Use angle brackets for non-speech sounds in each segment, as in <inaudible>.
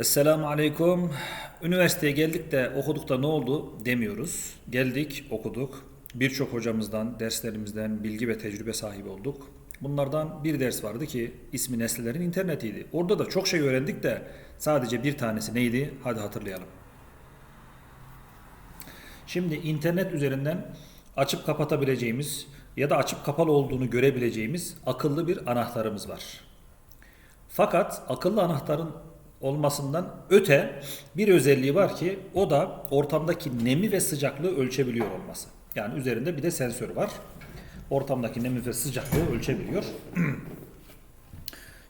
Esselamu Aleyküm. Üniversiteye geldik de okuduk da ne oldu demiyoruz. Geldik, okuduk. Birçok hocamızdan, derslerimizden bilgi ve tecrübe sahibi olduk. Bunlardan bir ders vardı ki ismi Nesnelerin internetiydi. Orada da çok şey öğrendik de sadece bir tanesi neydi? Hadi hatırlayalım. Şimdi internet üzerinden açıp kapatabileceğimiz ya da açıp kapalı olduğunu görebileceğimiz akıllı bir anahtarımız var. Fakat akıllı anahtarın olmasından öte bir özelliği var ki o da ortamdaki nemi ve sıcaklığı ölçebiliyor olması. Yani üzerinde bir de sensör var. Ortamdaki nemi ve sıcaklığı ölçebiliyor. <clears throat>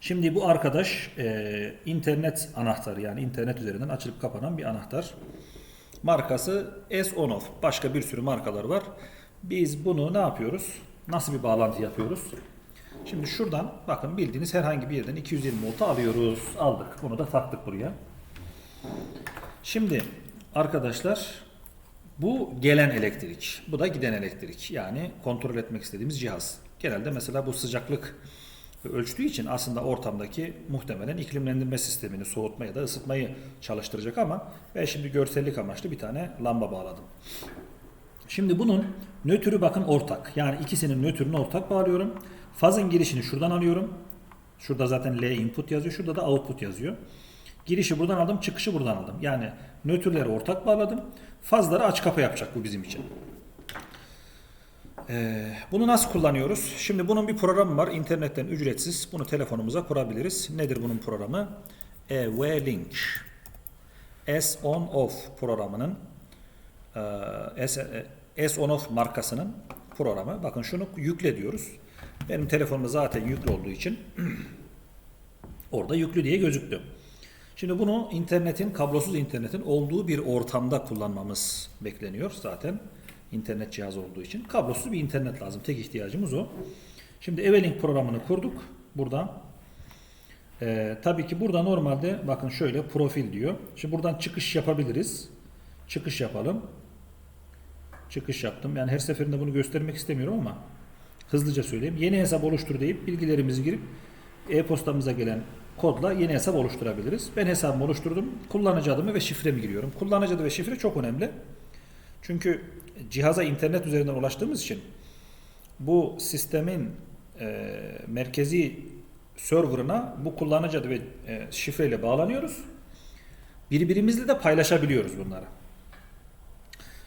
Şimdi bu arkadaş e, internet anahtarı yani internet üzerinden açılıp kapanan bir anahtar. Markası S-On-Off. Başka bir sürü markalar var. Biz bunu ne yapıyoruz? Nasıl bir bağlantı yapıyoruz? Şimdi şuradan bakın bildiğiniz herhangi bir yerden 220 volta alıyoruz. Aldık. Bunu da taktık buraya. Şimdi arkadaşlar bu gelen elektrik. Bu da giden elektrik. Yani kontrol etmek istediğimiz cihaz. Genelde mesela bu sıcaklık ölçtüğü için aslında ortamdaki muhtemelen iklimlendirme sistemini soğutma ya da ısıtmayı çalıştıracak ama ben şimdi görsellik amaçlı bir tane lamba bağladım. Şimdi bunun nötrü bakın ortak. Yani ikisinin nötrünü ortak bağlıyorum. Fazın girişini şuradan alıyorum. Şurada zaten L input yazıyor. Şurada da output yazıyor. Girişi buradan aldım, çıkışı buradan aldım. Yani nötrleri ortak bağladım. Fazları aç kapa yapacak bu bizim için. Ee, bunu nasıl kullanıyoruz? Şimdi bunun bir programı var. İnternetten ücretsiz. Bunu telefonumuza kurabiliriz. Nedir bunun programı? EV-Link. S-On-Off programının e, S- e, S-On-Off markasının programı. Bakın şunu yükle diyoruz. Benim telefonumda zaten yüklü olduğu için <clears throat> orada yüklü diye gözüktü. Şimdi bunu internetin, kablosuz internetin olduğu bir ortamda kullanmamız bekleniyor zaten. internet cihazı olduğu için. Kablosuz bir internet lazım. Tek ihtiyacımız o. Şimdi Evelink programını kurduk. Buradan. Ee, tabii ki burada normalde bakın şöyle profil diyor. Şimdi buradan çıkış yapabiliriz. Çıkış yapalım. Çıkış yaptım. Yani her seferinde bunu göstermek istemiyorum ama hızlıca söyleyeyim. Yeni hesap oluştur deyip bilgilerimizi girip e-postamıza gelen kodla yeni hesap oluşturabiliriz. Ben hesabımı oluşturdum. Kullanıcı adımı ve şifremi giriyorum. Kullanıcı adı ve şifre çok önemli. Çünkü cihaza internet üzerinden ulaştığımız için bu sistemin e, merkezi serverına bu kullanıcı adı ve e, şifreyle bağlanıyoruz. Birbirimizle de paylaşabiliyoruz bunları.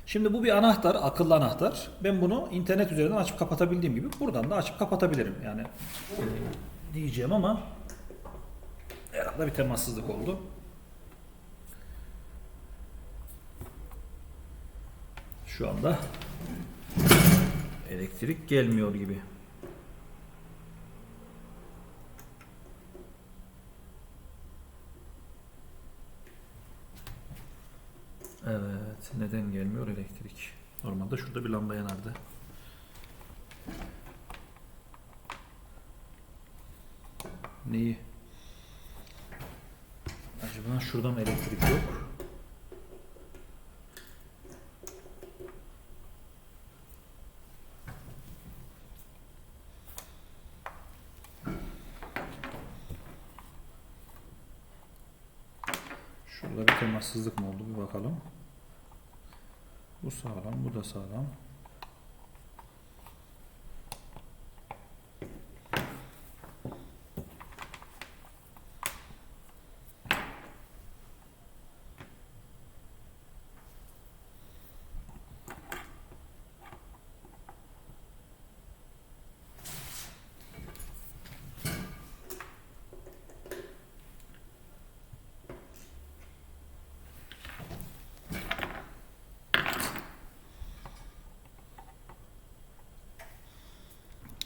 Şimdi bu bir anahtar, akıllı anahtar. Ben bunu internet üzerinden açıp kapatabildiğim gibi buradan da açıp kapatabilirim. Yani diyeceğim ama herhalde bir temassızlık oldu. Şu anda elektrik gelmiyor gibi. Evet, neden gelmiyor elektrik? Normalde şurada bir lamba yanardı. Neyi? Acaba şuradan elektrik yok. Şurada bir temassızlık mı oldu bir bakalım. Bu sağlam, bu da sağlam.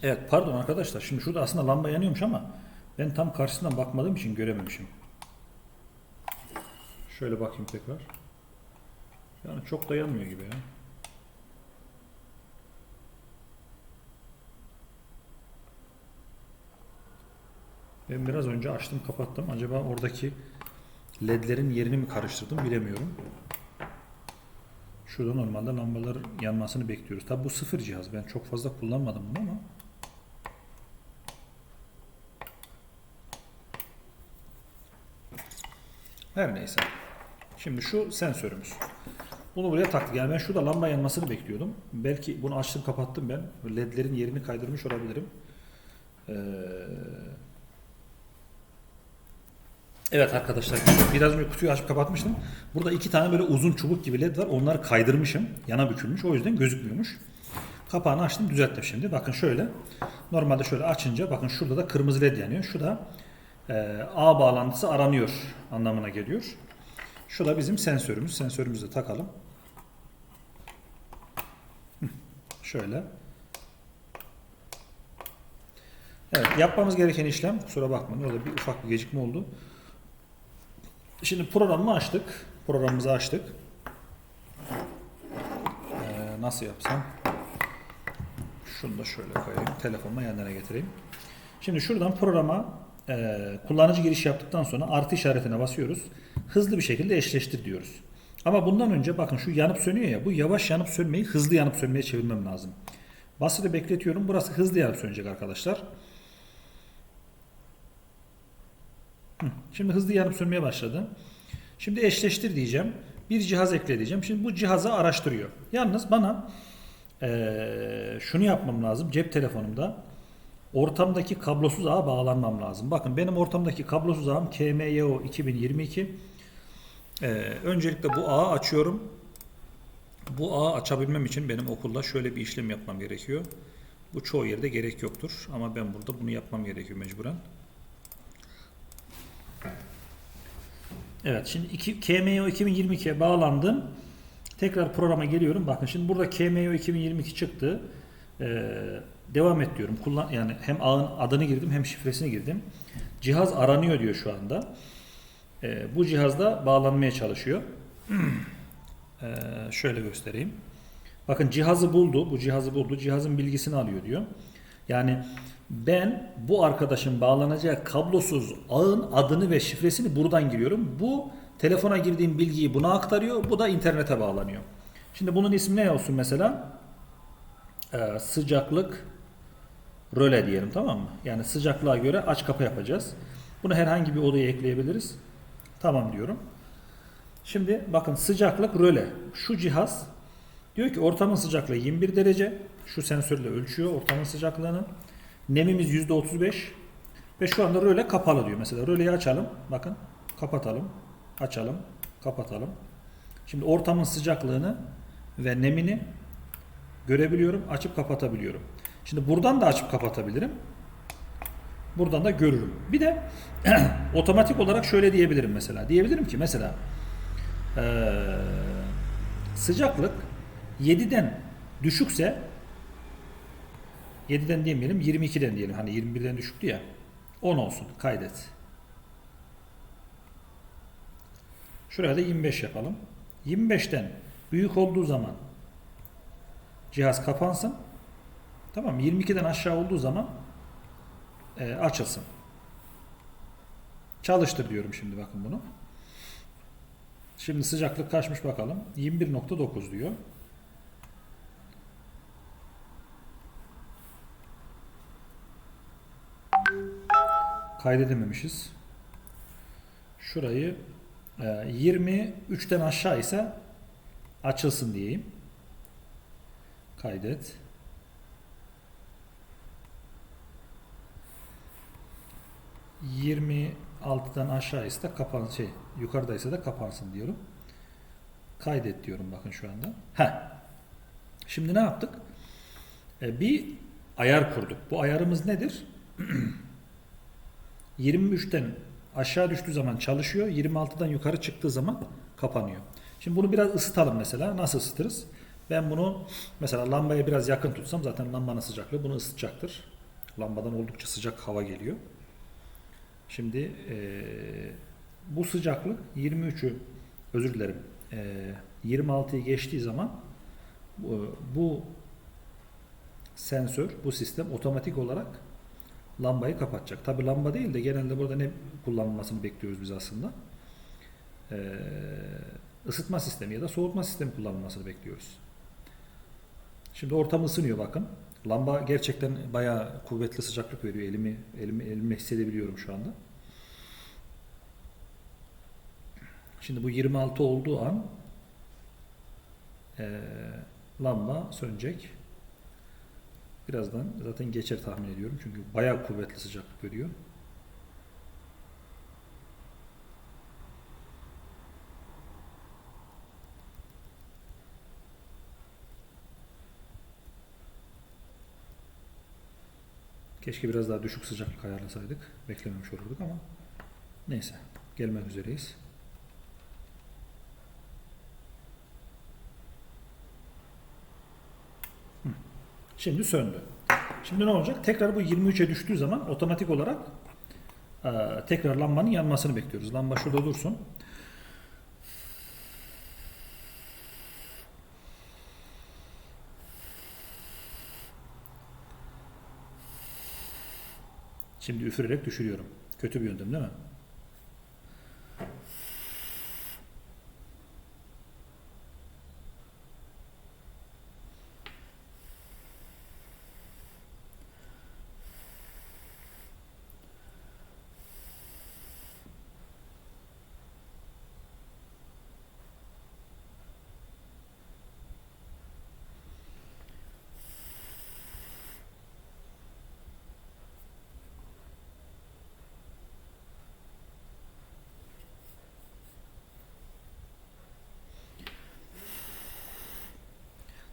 Evet pardon arkadaşlar şimdi şurada aslında lamba yanıyormuş ama ben tam karşısından bakmadığım için görememişim. Şöyle bakayım tekrar. Yani çok da yanmıyor gibi ya. Ben biraz önce açtım kapattım. Acaba oradaki ledlerin yerini mi karıştırdım bilemiyorum. Şurada normalde lambalar yanmasını bekliyoruz. Tabi bu sıfır cihaz. Ben çok fazla kullanmadım bunu ama. Her neyse. Şimdi şu sensörümüz. Bunu buraya taktık. Yani ben şurada lamba yanmasını bekliyordum. Belki bunu açtım kapattım ben. Ledlerin yerini kaydırmış olabilirim. Ee, Evet arkadaşlar biraz önce kutuyu açıp kapatmıştım. Burada iki tane böyle uzun çubuk gibi led var. Onları kaydırmışım. Yana bükülmüş. O yüzden gözükmüyormuş. Kapağını açtım düzelttim şimdi. Bakın şöyle. Normalde şöyle açınca bakın şurada da kırmızı led yanıyor. Şu da ağ bağlantısı aranıyor anlamına geliyor. Şu da bizim sensörümüz. Sensörümüzü de takalım. Şöyle. Evet yapmamız gereken işlem kusura bakmayın orada bir ufak bir gecikme oldu. Şimdi programı açtık. Programımızı açtık. Ee, nasıl yapsam? Şunu da şöyle koyayım. Telefonuma yanlarına getireyim. Şimdi şuradan programa e, kullanıcı giriş yaptıktan sonra artı işaretine basıyoruz. Hızlı bir şekilde eşleştir diyoruz. Ama bundan önce bakın şu yanıp sönüyor ya bu yavaş yanıp sönmeyi hızlı yanıp sönmeye çevirmem lazım. Basılı bekletiyorum. Burası hızlı yanıp sönecek arkadaşlar. Şimdi hızlı yanıp sönmeye başladı. Şimdi eşleştir diyeceğim. Bir cihaz ekle diyeceğim. Şimdi bu cihazı araştırıyor. Yalnız bana eee, şunu yapmam lazım. Cep telefonumda ortamdaki kablosuz ağa bağlanmam lazım. Bakın benim ortamdaki kablosuz ağım KMYO 2022. Eee, öncelikle bu ağı açıyorum. Bu ağı açabilmem için benim okulda şöyle bir işlem yapmam gerekiyor. Bu çoğu yerde gerek yoktur ama ben burada bunu yapmam gerekiyor mecburen. Evet şimdi iki, KMO 2022'ye bağlandım. Tekrar programa geliyorum. Bakın şimdi burada KMO 2022 çıktı. Ee, devam et diyorum. Kullan yani hem ağın adını girdim hem şifresini girdim. Cihaz aranıyor diyor şu anda. Ee, bu cihazda bağlanmaya çalışıyor. <clears throat> Ee, şöyle göstereyim. Bakın cihazı buldu. Bu cihazı buldu. Cihazın bilgisini alıyor diyor. Yani ben bu arkadaşın bağlanacağı kablosuz ağın adını ve şifresini buradan giriyorum. Bu telefona girdiğim bilgiyi buna aktarıyor. Bu da internete bağlanıyor. Şimdi bunun ismi ne olsun mesela? Ee, sıcaklık röle diyelim tamam mı? Yani sıcaklığa göre aç kapa yapacağız. Bunu herhangi bir odaya ekleyebiliriz. Tamam diyorum. Şimdi bakın sıcaklık röle. Şu cihaz diyor ki ortamın sıcaklığı 21 derece. Şu sensörle ölçüyor ortamın sıcaklığını. Nemimiz %35 ve şu anda röle kapalı diyor. Mesela röleyi açalım. Bakın kapatalım. Açalım. Kapatalım. Şimdi ortamın sıcaklığını ve nemini görebiliyorum. Açıp kapatabiliyorum. Şimdi buradan da açıp kapatabilirim. Buradan da görürüm. Bir de <clears throat> otomatik olarak şöyle diyebilirim mesela. Diyebilirim ki mesela eee, sıcaklık 7'den düşükse 7'den demeyelim 22'den diyelim. Hani 21'den düşüktü ya. 10 olsun. Kaydet. Şuraya da 25 yapalım. 25'ten büyük olduğu zaman cihaz kapansın. Tamam mı? 22'den aşağı olduğu zaman e, açılsın. Çalıştır diyorum şimdi bakın bunu. Şimdi sıcaklık kaçmış bakalım. 21.9 diyor. Kaydedememişiz. Şurayı e, 23'ten aşağı ise açılsın diyeyim. Kaydet. Yirmi altıdan aşağı ise de kapan şey yukarıdaysa da kapansın diyorum. Kaydet diyorum bakın şu anda. Heh. Şimdi ne yaptık? E, bir ayar kurduk. Bu ayarımız nedir? <clears throat> 23'ten aşağı düştüğü zaman çalışıyor. 26'dan yukarı çıktığı zaman kapanıyor. Şimdi bunu biraz ısıtalım mesela. Nasıl ısıtırız? Ben bunu mesela lambaya biraz yakın tutsam zaten lambanın sıcaklığı bunu ısıtacaktır. Lambadan oldukça sıcak hava geliyor. Şimdi eee, bu sıcaklık 23'ü özür dilerim eee 26'yı geçtiği zaman bu, bu sensör, bu sistem otomatik olarak lambayı kapatacak. Tabi lamba değil de genelde burada ne kullanılmasını bekliyoruz biz aslında? Ee, ısıtma sistemi ya da soğutma sistemi kullanılmasını bekliyoruz. Şimdi ortam ısınıyor bakın. Lamba gerçekten bayağı kuvvetli sıcaklık veriyor. Elimi elimi elimi hissedebiliyorum şu anda. Şimdi bu 26 olduğu an eee, lamba sönecek. Birazdan zaten geçer tahmin ediyorum. Çünkü bayağı kuvvetli sıcaklık veriyor. Keşke biraz daha düşük sıcaklık ayarlasaydık. Beklememiş olurduk ama neyse. Gelmek üzereyiz. Şimdi söndü. Şimdi ne olacak? Tekrar bu 23'e düştüğü zaman otomatik olarak eee, tekrar lambanın yanmasını bekliyoruz. Lamba şurada dursun. Şimdi üfürerek düşürüyorum. Kötü bir yöntem değil mi?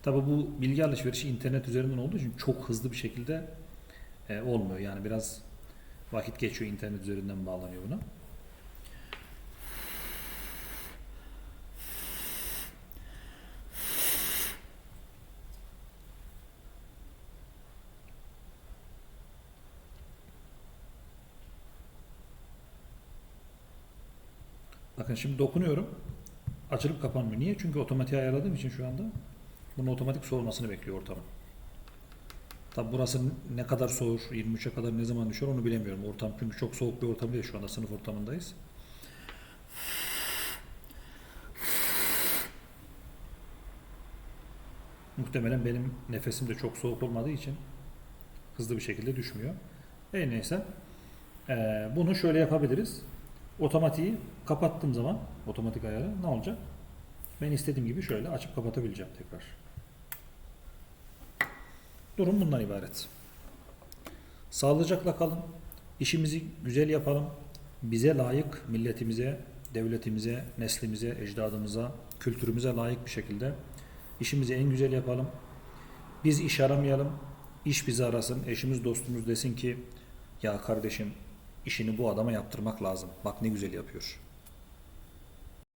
Tabi bu bilgi alışverişi internet üzerinden olduğu için çok hızlı bir şekilde e, olmuyor. Yani biraz vakit geçiyor internet üzerinden bağlanıyor buna. Bakın şimdi dokunuyorum. Açılıp kapanmıyor. Niye? Çünkü otomatik ayarladığım için şu anda bunun otomatik soğumasını bekliyor ortamın. Tabi burası ne kadar soğur, 23'e kadar ne zaman düşer onu bilemiyorum. Ortam çünkü çok soğuk bir ortam değil şu anda sınıf ortamındayız. Muhtemelen benim nefesim de çok soğuk olmadığı için hızlı bir şekilde düşmüyor. E neyse. Ee, bunu şöyle yapabiliriz. Otomatiği kapattığım zaman otomatik ayarı ne olacak? Ben istediğim gibi şöyle açıp kapatabileceğim tekrar. Durum bundan ibaret. Sağlıcakla kalın. İşimizi güzel yapalım. Bize layık, milletimize, devletimize, neslimize, ecdadımıza, kültürümüze layık bir şekilde işimizi en güzel yapalım. Biz iş aramayalım. İş bizi arasın. Eşimiz, dostumuz desin ki ya kardeşim işini bu adama yaptırmak lazım. Bak ne güzel yapıyor.